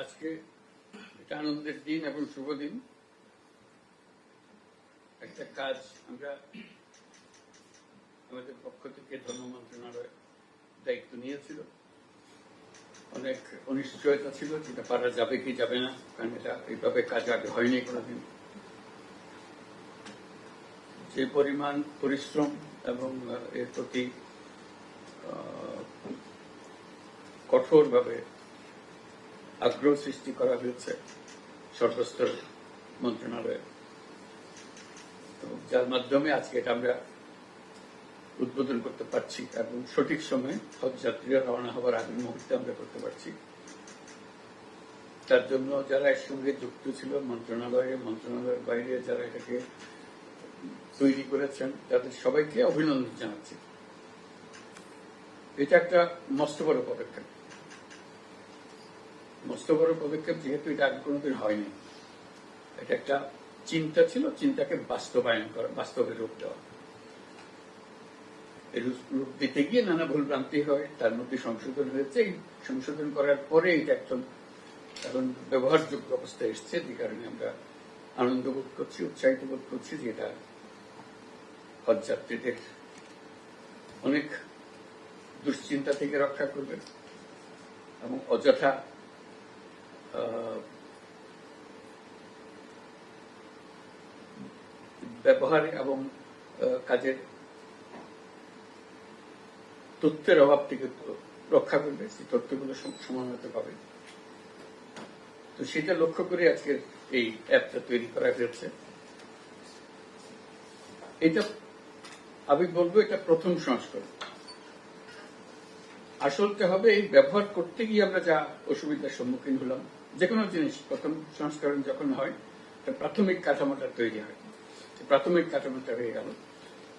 আজকে এটা আনন্দের দিন এবং শুভ দিন। একটা কাজ আমরা আমাদের পক্ষ থেকে ধর্ম মন্ত্রণালয় দায়িত্ব নিয়েছিল। অনেক অনিশ্চয়তা ছিল, যেটা পারা যাবে কি যাবে না, কারণ এটা এইভাবে কাজ আগে হয়নি কোনোদিন। যে পরিমাণ পরিশ্রম এবং এর প্রতি কঠোরভাবে আগ্রহ সৃষ্টি করা হয়েছে সর্বস্তর মন্ত্রণালয়ে। যার মাধ্যমে আজকে এটা আমরা উদ্বোধন করতে পারছি এবং সঠিক সময়ে হজ যাত্রীরা রওনা হওয়ার আগের মুহূর্তে আমরা করতে পারছি। তার জন্য যারা এর সঙ্গে যুক্ত ছিল, মন্ত্রণালয়ে, মন্ত্রণালয়ের বাইরে যারা এটাকে তৈরি করেছেন, তাদের সবাইকে অভিনন্দন জানাচ্ছি। এটা একটা মস্ত বড় পদক্ষেপ। মস্ত বড় পদক্ষেপ যেহেতু এটা আগে কোনোদিন হয়নি। এটা একটা চিন্তা ছিল, চিন্তাকে বাস্তবায়ন করা, বাস্তবে রূপ দেওয়া। রূপ- দিতে গিয়ে নানা ভুল ভ্রান্তি হয়, তার মধ্যে সংশোধন হয়েছে। এই সংশোধন করার পরে এটা একজন এখন ব্যবহারযোগ্য অবস্থায় এসছে, যে কারণে আমরা আনন্দ বোধ করছি, উৎসাহিত বোধ করছি যে এটা হজ যাত্রীদের অনেক দুশ্চিন্তা থেকে রক্ষা করবে এবং অযথা ব্যবহার এবং কাজের তথ্যের অভাব থেকে রক্ষা করবে, সেই তথ্যগুলো সম- সময় মতো পাবে তো সেটা লক্ষ্য করে আজকের এই অ্যাপটা তৈরি করা হয়েছে। এটা, আমি বলব এটা প্রথম সংস্করণ। আসলতে হবে এই ব্যবহার করতে গিয়ে আমরা যা অসুবিধার সম্মুখীন হলাম যে কোনো জিনিস, প্রথম সংস্করণ যখন হয়, তা প্রাথমিক কাঠামোটা তৈরি হয়। প্রাথমিক কাঠামোটা হয়ে গেল।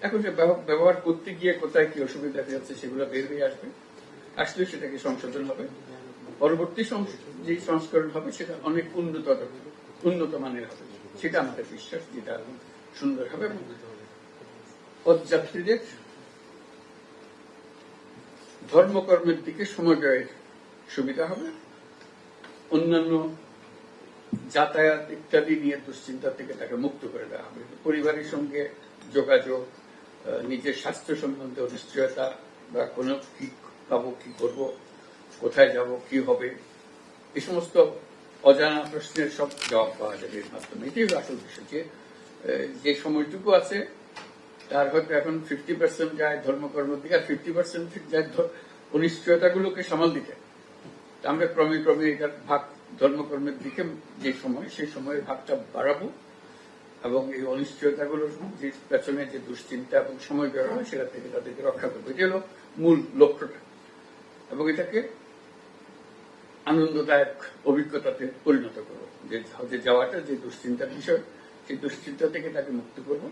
এখন যে ব্যবহার করতে গিয়ে কোথায় কি অসুবিধা হয়েছে সেগুলো বের হয়ে আসবে। আসলে সেটাকে সংশোধন হবে। পরবর্তী যে সংস্করণ হবে সেটা অনেক উন্নত উন্নত মানের হবে। সেটা আমাদের বিশ্বাস যেটা সুন্দর হবে পদযাত্রীদের ধর্মকর্মের দিকে সময় ব্যয়ের সুবিধা হবে। অন্যান্য যাতায়াত ইত্যাদি নিয়ে দুশ্চিন্তা থেকে তাকে মুক্ত করে দেওয়া হবে। পরিবারের সঙ্গে যোগাযোগ নিজের স্বাস্থ্য সম্বন্ধে অনিশ্চয়তা বা কোনো কি পাবো, কি করব, কোথায় যাব, কি হবে এই সমস্ত অজানা প্রশ্নের সব জবাব পাওয়া যাবে এর মাধ্যমে। এটাই আসল বিষয় যে যে সময়টুকু আছে, তার হয়তো এখন ফিফটি পার্সেন্ট যায় ধর্মকর্মের দিকে আর ফিফটি পার্সেন্ট যায় অনিশ্চয়তাগুলোকে সামাল দিতে। আমরা ক্রমে ক্রমে এটার ভাগ ধর্মকর্মের দিকে যে সময়, সেই সময়ের ভাগটা বাড়াবো এবং এই অনিশ্চয়তাগুলোর যে পেছনে যে দুশ্চিন্তা এবং সময় বের হয়, সেটা থেকে তাদেরকে রক্ষা করব। এটা হলো মূল লক্ষ্যটা। এবং এটাকে আনন্দদায়ক অভিজ্ঞতাতে পরিণত করব। যে হজে যাওয়াটা যে দুশ্চিন্তার বিষয়, সেই দুশ্চিন্তা থেকে তাকে মুক্ত করব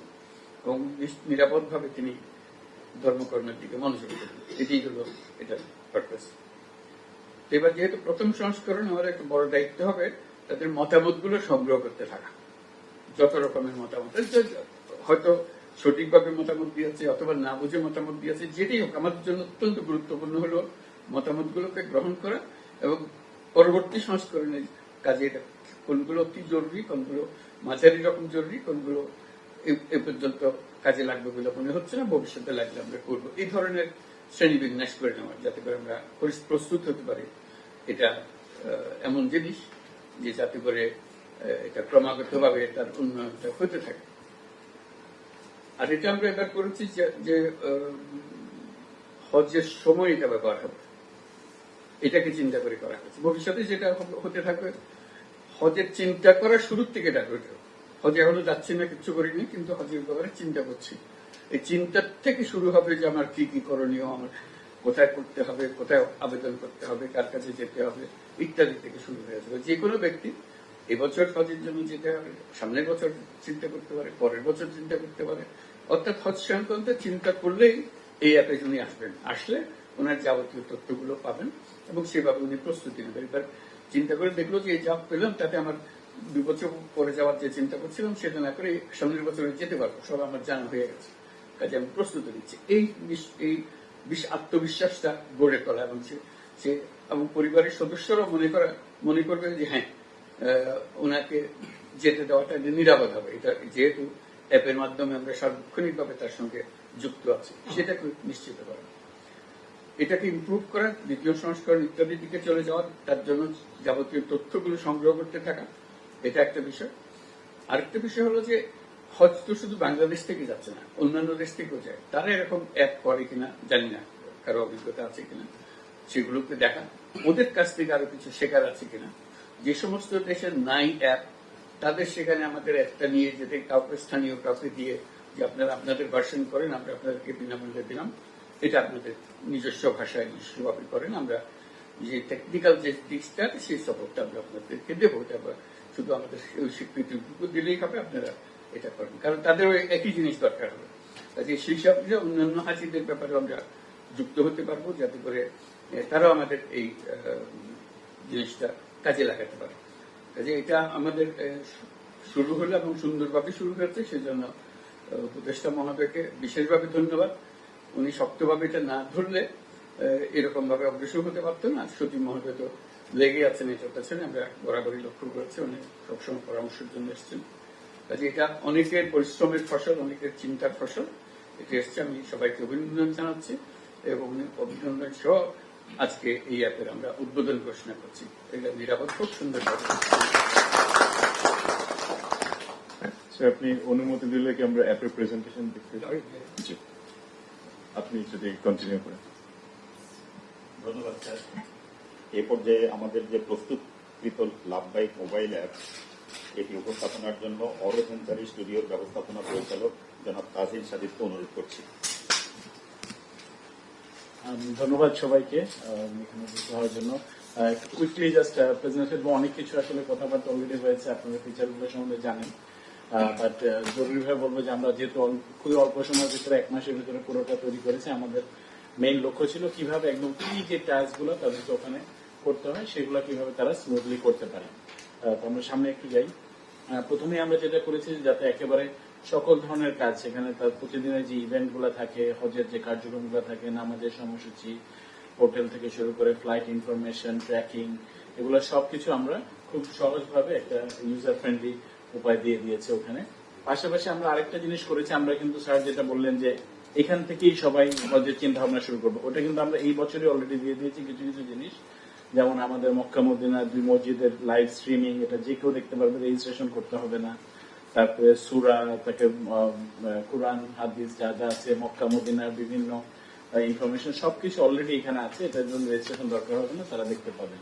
এবং নিরাপদ ভাবে তিনি ধর্মকর্মের দিকে মনোযোগ করবেন এটাই হলো এটার পারপাস এবার যেহেতু প্রথম সংস্করণ আমার একটা বড় দায়িত্ব হবে, তাদের মতামতগুলো সংগ্রহ করতে থাকা। যত রকমের মতামত হয়তো সঠিকভাবে মতামত দিয়েছে, অথবা না বুঝে মতামত দিয়েছে, যেটাই হোক, আমাদের জন্য অত্যন্ত গুরুত্বপূর্ণ হলো মতামতগুলোকে গ্রহণ করা এবং পরবর্তী সংস্করণের কাজে এটা কোনগুলো অতি জরুরি, কোনগুলো মাঝারি রকম জরুরি, কোনগুলো এ পর্যন্ত কাজে লাগবে বলে মনে হচ্ছে না, ভবিষ্যতে লাগলে আমরা করব। এই ধরনের শ্রেণি বিন্যাস করে নেওয়া, যাতে করে আমরা প্রস্তুত হতে পারি। এটা এমন জিনিস যে যাতে করে এটা ক্রমাগতভাবে তার উন্নয়নটা হতে থাকে। আর এটা আমরা এবার করেছি যে- হজের সময় এটা ব্যবহার হবে এটাকে চিন্তা করে করা হয়েছে। ভবিষ্যতে যেটা হতে থাকবে, হজের চিন্তা করার শুরুর থেকে এটা। হজে এখনও যাচ্ছি না কিছু করিনি, কিন্তু হজের ব্যাপারে চিন্তা করছি। এই চিন্তার থেকে শুরু হবে যে আমার কি কি করণীয়, আমার কোথায় করতে হবে, কোথায় আবেদন করতে হবে, কার কাছে যেতে হবে, ইত্যাদি থেকে শুরু হয়ে যাবে। যে কোনো ব্যক্তি এবছর হজের জন্য যেতে হবে, সামনের বছর চিন্তা করতে পারে, পরের বছর চিন্তা করতে পারে। অর্থাৎ হজ সংক্রান্ত চিন্তা করলেই এই অ্যাপে উনি আসবেন। আসলে ওনার যাবতীয় তথ্যগুলো পাবেন এবং সেভাবে উনি প্রস্তুতি নেবেন। এবার চিন্তা করে দেখল যে এই যা পেলাম, তাতে আমার দুই বছর পরে যাওয়ার যে চিন্তা করছিলাম, সেটা না করে সামনের বছরে যেতে পারব, সব আমার জানা হয়ে গেছে। কাজে আমি প্রস্তুতি নিচ্ছি। এই এই আত্মবিশ্বাসটা গড়ে তোলা এবং সে এবং পরিবারের সদস্যরা মনে করে, মনে করবে যে হ্যাঁ ওনাকে যেতে দেওয়াটা নিরাপদ হবে। এটা যেহেতু অ্যাপের মাধ্যমে আমরা সার্বক্ষণিকভাবে তার সঙ্গে যুক্ত আছি সেটাকে নিশ্চিত করা। এটাকে ইমপ্রুভ করা, দ্বিতীয় সংস্করণ ইত্যাদির দিকে চলে যাওয়া, তার জন্য যাবতীয় তথ্যগুলো সংগ্রহ করতে থাকা, এটা একটা বিষয়। আরেকটা বিষয় হলো যে হজ তো শুধু বাংলাদেশ থেকে যাচ্ছে না, অন্যান্য দেশ থেকেও যায়। তারা এরকম অ্যাপ করে কিনা জানি না, কারও অভিজ্ঞতা আছে কিনা, সেগুলোকে দেখা। ওদের কাছ থেকে আরও কিছু শেখার আছে কিনা। যে সমস্ত দেশের নাই অ্যাপ তাদের সেখানে আমাদের একটা নিয়ে যেতে, কাউকে স্থানীয় কাউকে দিয়ে যে আপনারা আপনাদের ভার্সন করেন, আমরা আপনাদেরকে বিনামূল্যে দিলাম। এটা আপনাদের নিজস্ব ভাষায় নিজস্বভাবে করেন। আমরা যে টেকনিক্যাল যে দিকটা সেই সাপোর্টটা আমরা আপনাদেরকে দেবো। এটা শুধু আমাদের ওই স্বীকৃতিটুকু দিলেই হবে। আপনারা এটা করেন কারণ তাদের একই জিনিস দরকার হবে। কাজে সেই সব যে অন্যান্য হাজিদের ব্যাপারে আমরা যুক্ত হতে পারব, যাতে করে তারাও আমাদের এই জিনিসটা কাজে লাগাতে পারে। কাজে এটা আমাদের শুরু হলো এবং সুন্দরভাবে শুরু হয়েছে, সেজন্য উপদেষ্টা মহোদয়কে বিশেষভাবে ধন্যবাদ। উনি শক্তভাবে এটা না ধরলে এরকম ভাবে অগ্রসর হতে পারতো না। সচিব মহোদয় তো লেগে আছেন এটার পেছনে আমরা বরাবরই লক্ষ্য করেছি। উনি সবসময় পরামর্শের জন্য এসেছেন। কাজে এটা অনেকের পরিশ্রমের ফসল অনেকের চিন্তার ফসল। এটা এসছে আমি সবাইকে অভিনন্দন জানাচ্ছি এবং অভিনন্দন সহ আজকে এই অ্যাপের আমরা উদ্বোধন ঘোষণা করছি। এটা নিরাপদ খুব সুন্দর স্যার আপনি অনুমতি দিলে কি আমরা অ্যাপের প্রেজেন্টেশন দেখতে পারি? আপনি যদি কন্টিনিউ করেন। ধন্যবাদ স্যার। এ পর্যায়ে আমাদের যে প্রস্তুতকৃত লাভবাহিক মোবাইল অ্যাপ এটি উপস্থাপনার জন্য অরোভেঞ্চারি স্টুডিওর ব্যবস্থাপনা পরিচালক জনাব তাজিল সাদিদকে অনুরোধ করছি। ধন্যবাদ সবাইকে এখানে হওয়ার জন্য। কুইকলি জাস্ট প্রেজেন্ট প্রেজেন্টেশন অনেক কিছু আসলে কথাবার্তা অলরেডি হয়েছে, আপনারা ফিচারগুলো সম্বন্ধে জানেন। বাট জরুরিভাবে বলব যে আমরা যেহেতু খুবই অল্প সময়ের ভিতরে, এক মাসের ভিতরে পুরোটা তৈরি করেছি, আমাদের মেইন লক্ষ্য ছিল কীভাবে একদম কি যে টাস্কগুলো তাদেরকে ওখানে করতে হয়, সেগুলো কীভাবে তারা স্মুথলি করতে পারে। তো আমরা সামনে একটু যাই। প্রথমে আমরা যেটা করেছি যাতে একেবারে সকল ধরনের কাজ সেখানে প্রতিদিনের যে ইভেন্টগুলো থাকে, হজের যে কার্যক্রমগুলো থাকে, নামাজের সময়সূচি, হোটেল থেকে শুরু করে ফ্লাইট ইনফরমেশন ট্র্যাকিং এগুলো সবকিছু আমরা খুব সহজভাবে একটা ইউজার ফ্রেন্ডলি উপায় দিয়ে দিয়েছে ওখানে। পাশাপাশি আমরা আরেকটা জিনিস করেছি, আমরা কিন্তু স্যার যেটা বললেন যে এখান থেকেই সবাই হজের চিন্তা ভাবনা শুরু করব। ওটা কিন্তু আমরা এই বছরই অলরেডি দিয়ে দিয়েছি কিছু কিছু জিনিস। যেমন আমাদের মক্কা মদিনার দুই মসজিদের লাইভ স্ট্রিমিং এটা যে কেউ দেখতে পারবে রেজিস্ট্রেশন করতে হবে না। তারপরে সুরা, তাকে কোরআন, হাদিস যা যা আছে, মক্কা মদিনার বিভিন্ন ইনফরমেশন সবকিছু অলরেডি এখানে আছে। এটার জন্য রেজিস্ট্রেশন দরকার হবে না, তারা দেখতে পাবেন